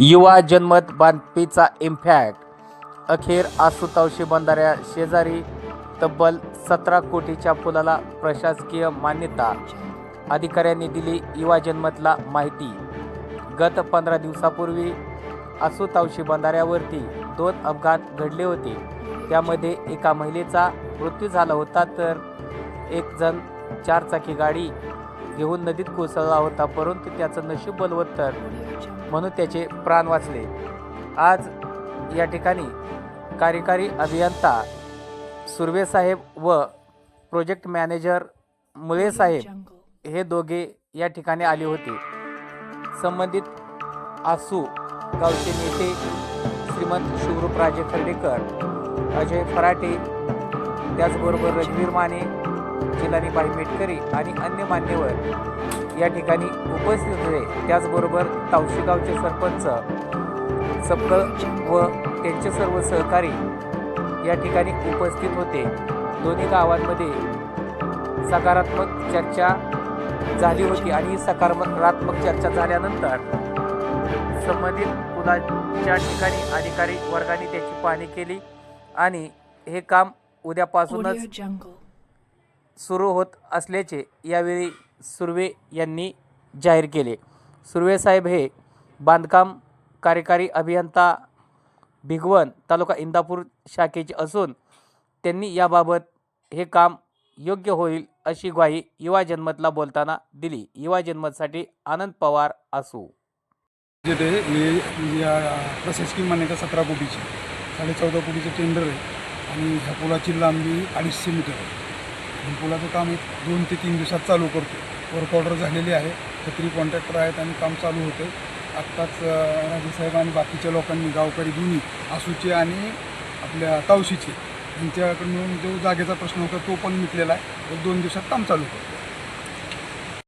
युवा जनमत बांधपीचा इम्पॅक्ट अखेर आसुतावशी बंधाऱ्या शेजारी तब्बल सतरा कोटीच्या पुलाला प्रशासकीय मान्यता. अधिकाऱ्यांनी दिली युवा जनमतला माहिती. गत पंधरा दिवसापूर्वी आसुतावशी बंधाऱ्यावरती दोन अपघात घडले होते. त्यामध्ये एका महिलेचा मृत्यू झाला होता तर एक जण चारचाकी गाडी घेऊन नदीत कोसळला होता परंतु त्याचं नशीब बलवत्तर म्हणून त्याचे प्राण वाचले. आज या ठिकाणी कार्यकारी अभियंता सुर्वेसाहेब व प्रोजेक्ट मॅनेजर मुळे साहेब हे दोघे या ठिकाणी आले होते. संबंधित आसू गावचे नेते श्रीमंत शिवरूपराजे खर्डेकर अजय फराटे त्याचबरोबर रजवीर माने जिलानीबाई मेटकरी आणि अन्य मान्यवर या ठिकाणी उपस्थित होते त्याचबरोबर तावशी गावचे सरपंच सपकळ व त्यांचे सर्व सहकारी या ठिकाणी उपस्थित होते दोन्ही गावांमध्ये सकारात्मक चर्चा झाली होती आणि ही सकारात्मक चर्चा झाल्यानंतर संबंधित पुलाच्या ठिकाणी अधिकारी वर्गाने त्याची पाहणी केली आणि हे काम उद्यापासूनच. सुरू होत असल्याचे यावेळी सुर्वे यांनी जाहीर केले. सुर्वे साहेब हे बांधकाम कार्यकारी अभियंता भिगवण तालुका इंदापूर शाखेचे असून त्यांनी याबाबत हे काम योग्य होईल अशी ग्वाही युवा जनमतला बोलताना दिली. युवा जनमतसाठी आनंद पवार असू. जे ते या प्रशासकीय मान्यता सतरा कोटीची साडे चौदा कोटीचं टेंडर आहे आणि ह्या पुलाची लांबी अडीचशे मीटर आहे. आणि पुलाचं काम एक दोन ते तीन दिवसात चालू करतो. वर्क ऑर्डर झालेली आहे छत्री कॉन्ट्रॅक्टर आहेत आणि काम चालू होते. आहे आत्ताच राजेसाहेब आणि बाकीच्या लोकांनी गावकरी दोन्ही आसूचे आणि आपल्या तावशीचे यांच्याकडून जो जागेचा प्रश्न होता तो पण मिटलेला आहे. एक दोन दिवसात काम चालू करतो.